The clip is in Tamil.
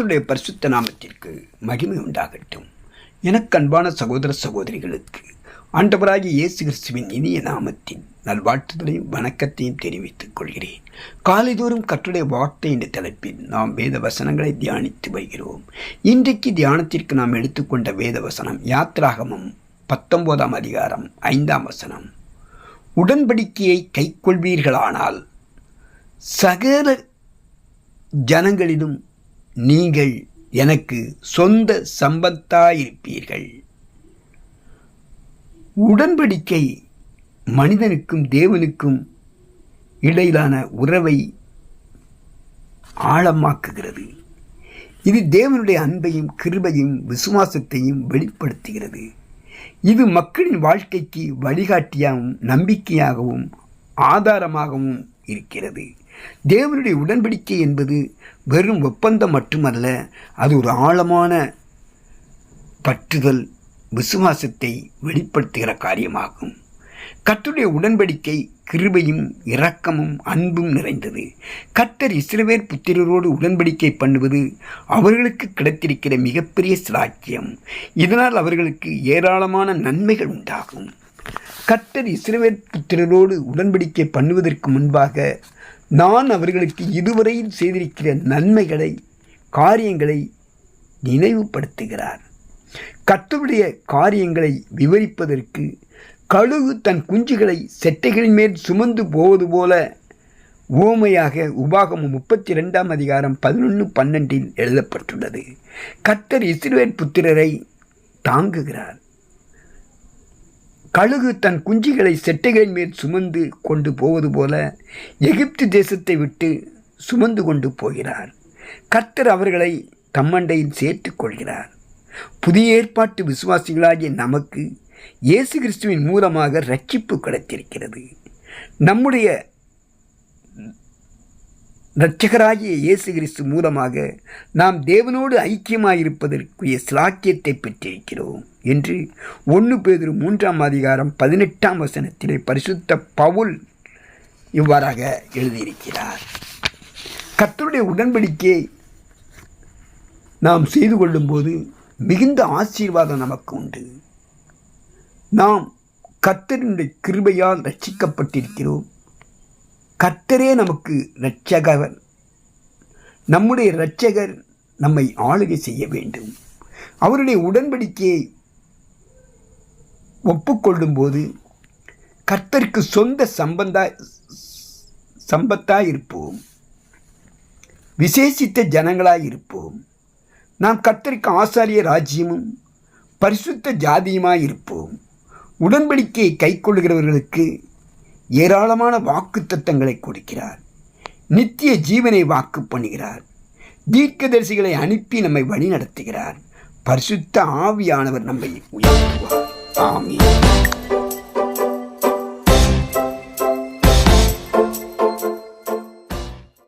கர்த்தருடைய பரிசுத்த நாமத்திற்கு மகிமை உண்டாகட்டும். எனக்கு அன்பான சகோதர சகோதரிகளுக்கு ஆண்டவராகிய இயேசு கிறிஸ்துவின் இனிய நாமத்தின் நல்வாழ்த்துதலையும் வணக்கத்தையும் தெரிவித்துக் கொள்கிறேன். காலைதோறும் கற்றுடைய வார்த்தை என்ற தலைப்பில் நாம் வேத வசனங்களை தியானித்து வருகிறோம். இன்றைக்கு தியானத்திற்கு நாம் எடுத்துக்கொண்ட வேத வசனம் யாத்ராகமம் பத்தொன்பதாம் அதிகாரம் ஐந்தாம் வசனம். உடன்படிக்கையை கைக்கொள்வீர்களானால் சகல ஜனங்களிலும் நீங்கள் எனக்கு சொந்த சம்பத்தாயிருப்பீர்கள் உடன்படிக்கை மனிதனுக்கும் தேவனுக்கும் இடையிலான உறவை ஆழமாக்குகிறது. இது தேவனுடைய அன்பையும் கிருபையும் விசுவாசத்தையும் வெளிப்படுத்துகிறது. இது மக்களின் வாழ்க்கைக்கு வழிகாட்டியாகவும் நம்பிக்கையாகவும் ஆதாரமாகவும் இருக்கிறது. தேவனுடைய உடன்படிக்கை என்பது வெறும் ஒப்பந்தம் மட்டுமல்ல அது ஒரு ஆழமான பற்றுதல் விசுவாசத்தை வெளிப்படுத்துகிற காரியமாகும். கத்துடைய உடன்படிக்கை கிருபையும் இரக்கமும் அன்பும் நிறைந்தது. கத்தர் இஸ்ரவேல் புத்திரரோடு உடன்படிக்கை பண்ணுவது அவர்களுக்கு கிடைத்திருக்கிற மிகப்பெரிய சிராக்கியம். இதனால் அவர்களுக்கு ஏராளமான நன்மைகள் உண்டாகும். கத்தர் இஸ்ரவேல் புத்திரரோடு உடன்படிக்கை பண்ணுவதற்கு முன்பாக நான் அவர்களுக்கு இதுவரையில் செய்திருக்கிற நன்மைகளை காரியங்களை நினைவுபடுத்துகிறார். கத்தருடைய காரியங்களை விவரிப்பதற்கு கழுகு தன் குஞ்சுகளை செட்டைகளின் மேல் சுமந்து போவது போல ஓமையாக உபாகமம் முப்பத்தி ரெண்டாம் அதிகாரம் பதினொன்று பன்னெண்டில் எழுதப்பட்டுள்ளது. கர்த்தர் இஸ்ரேல் புத்திரரை தாங்குகிறார். கழுகு தன் குஞ்சுகளை செட்டைகளின் மேல் சுமந்து கொண்டு போவது போல எகிப்து தேசத்தை விட்டு சுமந்து கொண்டு போகிறார். கர்த்தர் அவர்களை தம்மண்டையில் சேர்த்துக் கொள்கிறார். புதிய ஏற்பாட்டு விசுவாசிகளாகிய நமக்கு இயேசு கிறிஸ்துவின் மூலமாக ரட்சிப்பு கிடைத்திருக்கிறது. நம்முடைய இரட்சகராகிய இயேசு கிறிஸ்து மூலமாக நாம் தேவனோடு ஐக்கியமாயிருப்பதற்குரிய சிலாக்கியத்தை பெற்றிருக்கிறோம் என்று ஒன்று பேதிரு மூன்றாம் அதிகாரம் பதினெட்டாம் வசனத்திலே பரிசுத்த பவுல் இவ்வாறாக எழுதியிருக்கிறார். கத்தருடைய உடன்படிக்கையை நாம் செய்து கொள்ளும்போது மிகுந்த ஆசீர்வாதம் நமக்கு உண்டு. நாம் கத்தருடைய கிருபையால் ரட்சிக்கப்பட்டிருக்கிறோம் கர்த்தரே நமக்கு இரட்சகவர் நம்முடைய இரட்சகர் நம்மை ஆளுகை செய்ய வேண்டும். அவருடைய உடன்படிக்கையை ஒப்புக்கொள்ளும்போது கர்த்தருக்கு சொந்த சம்பந்தா சம்பத்தாக இருப்போம் விசேஷித்த ஜனங்களாக இருப்போம் நாம் கர்த்தருக்கு ஆசாரிய ராஜ்யமும் பரிசுத்த ஜாதியுமாய் இருப்போம் உடன்படிக்கையை கைக்கொள்கிறவர்களுக்கு ஏராளமான வாக்கு தத்தங்களை கொடுக்கிறார். நித்திய ஜீவனை வாக்கு பண்ணுகிறார். தீர்க்கதரிசிகளை அனுப்பி நம்மை வழி நடத்துகிறார் பரிசுத்த ஆவியானவர் நம்மை உயர்த்துவார். ஆமீன்.